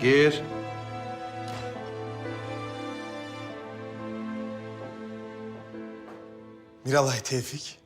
Gir. Miralay Tevfik.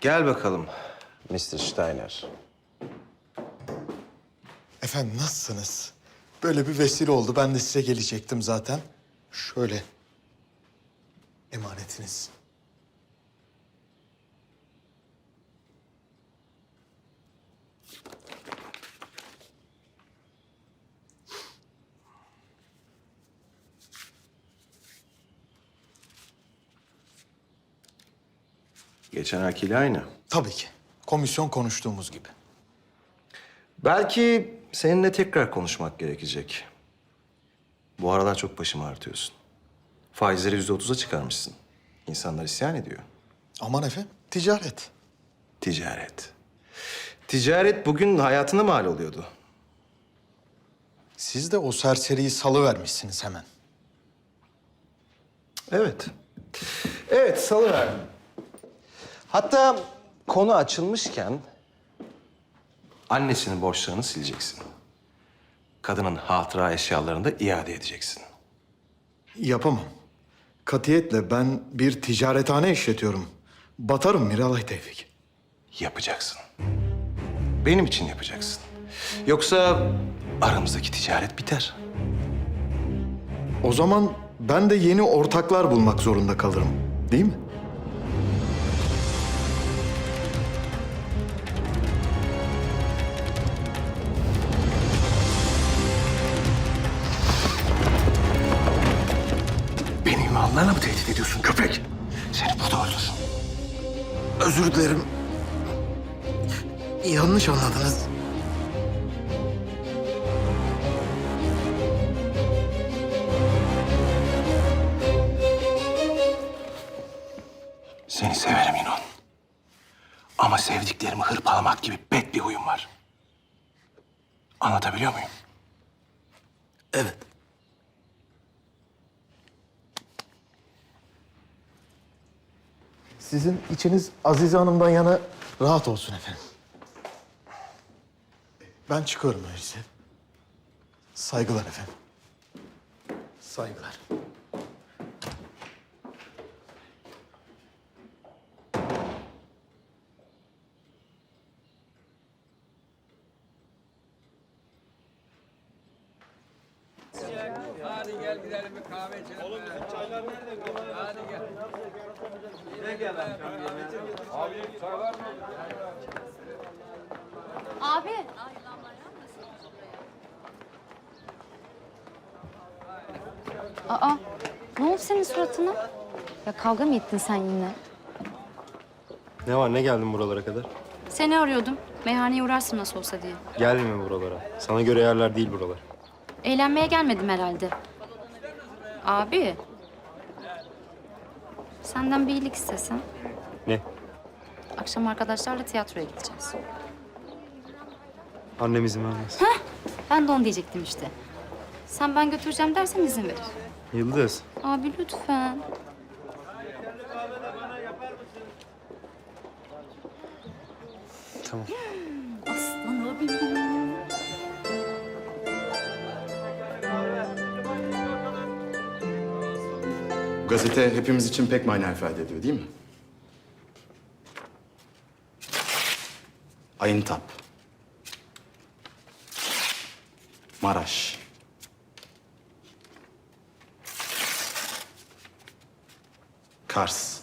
Gel bakalım Mr. Steiner. Efendim nasılsınız? Böyle bir vesile oldu. Ben de size gelecektim zaten. Şöyle. Emanetiniz. Geçen erkeğiyle aynı. Tabii ki. Komisyon konuştuğumuz gibi. Belki seninle tekrar konuşmak gerekecek. Bu aralar çok başımı ağrıtıyorsun. Faizleri yüzde otuza çıkarmışsın. İnsanlar isyan ediyor. Aman efendim, ticaret. Ticaret. Ticaret bugün hayatına mal oluyordu. Siz de o serseriyi salıvermişsiniz hemen. Evet. Evet, salıverdim. Hatta konu açılmışken annesinin borçlarını sileceksin. Kadının hatıra eşyalarını da iade edeceksin. Yapamam. Katiyetle ben bir ticarethane işletiyorum. Batarım Miralay Tevfik. Yapacaksın. Benim için yapacaksın. Yoksa aramızdaki ticaret biter. O zaman ben de yeni ortaklar bulmak zorunda kalırım. Değil mi? Beni ünvanlarla mı tehdit ediyorsun köpek? Seni burada öldürürüm. Özür dilerim. Yanlış anladınız. Seni severim İnon. Ama sevdiklerimi hırpalamak gibi bet bir huyum var. Anlatabiliyor muyum? Evet. Sizin içiniz Azize Hanım'dan yana rahat olsun efendim. Ben çıkıyorum öyleyse. Saygılar efendim. Saygılar. Hadi gel gidelim bir kahve içelim. Oğlum bizim çaylar nerede? Hadi gel. Yine gel. Abi çay var mı? Abi. Aa, ne oldu senin suratına? Ya kavga mı ettin sen yine? Ne var ne geldin buralara kadar? Seni arıyordum. Meyhaneye uğrarsın nasıl olsa diye. Gelme buralara. Sana göre yerler değil buralar. Eğlenmeye gelmedim herhalde. Abi. Senden bir iyilik istesem. Ne? Akşam arkadaşlarla tiyatroya gideceğiz. Annem izin vermez. Ben de onu diyecektim işte. Sen ben götüreceğim dersen izin verir. Yıldız. Abi lütfen. Tamam. Gazete hepimiz için pek mana ifade ediyor değil mi? Ayıntap. Maraş. Kars.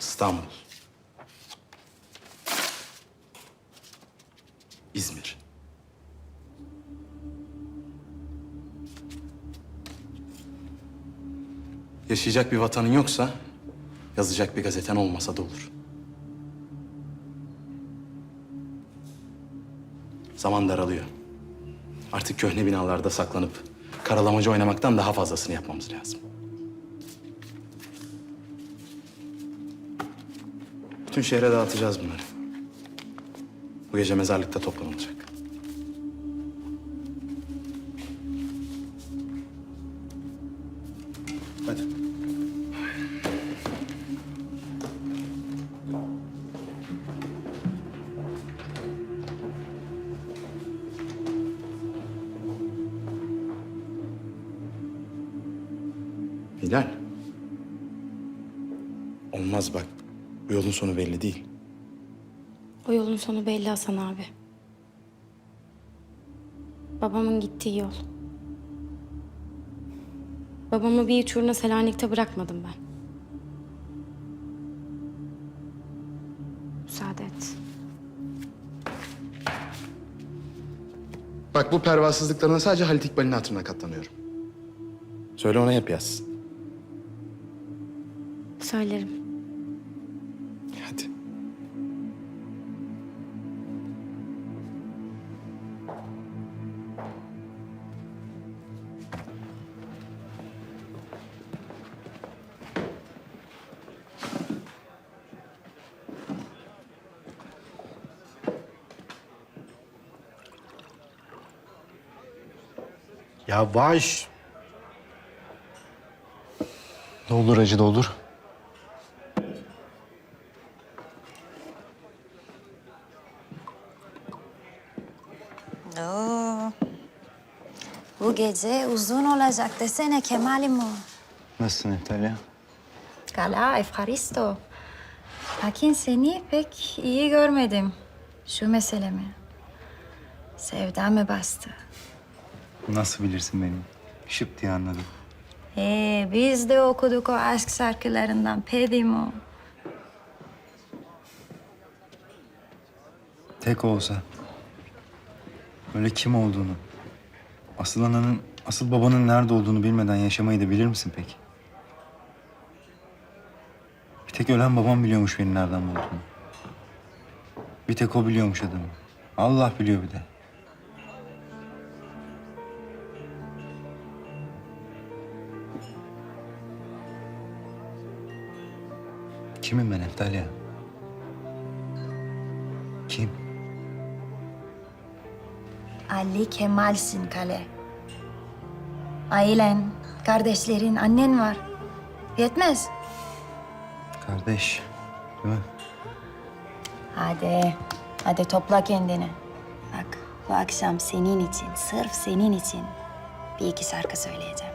İstanbul. İzmir. Yaşayacak bir vatanın yoksa yazacak bir gazeten olmasa da olur. Zaman daralıyor. Artık köhne binalarda saklanıp karalamacı oynamaktan daha fazlasını yapmamız lazım. Bütün şehre dağıtacağız bunları. Bu gece mezarlıkta toplanılacak. Hilal. Olmaz bak. Bu yolun sonu belli değil. O yolun sonu belli Hasan abi. Babamın gittiği yol. Babamı bir uçuruna Selanik'te bırakmadım ben. Müsaade et. Bak bu pervasızlıklarına sadece Halit İkbal'in hatırına katlanıyorum. Söyle ona hep yazsın. Söylerim. Hadi. Yavaş. Doldur acı doldur. Oo. Bu gece uzun olacak desene Kemal'im o. Nasılsın Eftalya? Kala Efharisto. Lakin seni pek iyi görmedim. Şu mesele mi? Sevda mı bastı? Nasıl bilirsin beni? Şıp diye anladım. Ee, biz de okuduk o aşk şarkılarından Pedimo. Tek olsa. Öyle kim olduğunu, asıl ananın, asıl babanın nerede olduğunu bilmeden yaşamayı da bilir misin peki? Bir tek ölen babam biliyormuş beni nereden bulduğunu. Bir tek o biliyormuş adımı. Allah biliyor bir de. Kimim ben Eftalya? Ali Kemal'sin Kale. Ailen, kardeşlerin, annen var. Yetmez. Kardeş. Değil mi? Hadi, hadi topla kendini. Bak, bu akşam senin için, sırf senin için bir iki şarkı söyleyeceğim.